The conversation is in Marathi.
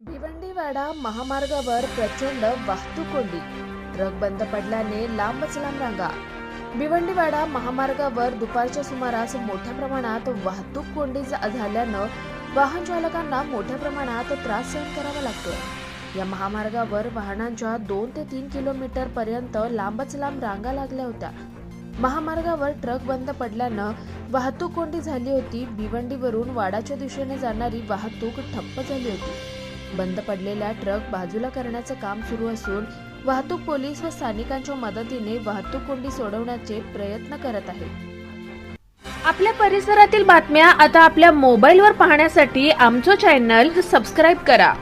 भिवंडीवाडा महामार्गावर प्रचंड वाहतूक कोंडी ट्रक बंद पडल्याने लांबच लांब रांगा. भिवंडीवाडा महामार्गावर दुपारच्या सुमारास मोठ्या प्रमाणात वाहतूक कोंडी झाल्यानं वाहन चालकांना मोठ्या प्रमाणात त्रास सहन करावा लागतो या महामार्गावर वाहनांच्या दोन ते तीन किलोमीटर पर्यंत लांबच लांब रांगा लागल्या होत्या. महामार्गावर ट्रक बंद पडल्यानं वाहतूक कोंडी झाली होती. भिवंडीवरून वाडाच्या दिशेने जाणारी वाहतूक ठप्प झाली होती. बंद पडलेल्या ट्रक बाजूला करण्याचं काम सुरू असून वाहतूक पोलीस व स्थानिकांच्या मदतीने वाहतूक कोंडी सोडवण्याचे प्रयत्न करत आहेत. आपल्या परिसरातील बातम्या आता आपल्या मोबाईलवर पाहण्यासाठी आमचं चॅनल सबस्क्राईब करा.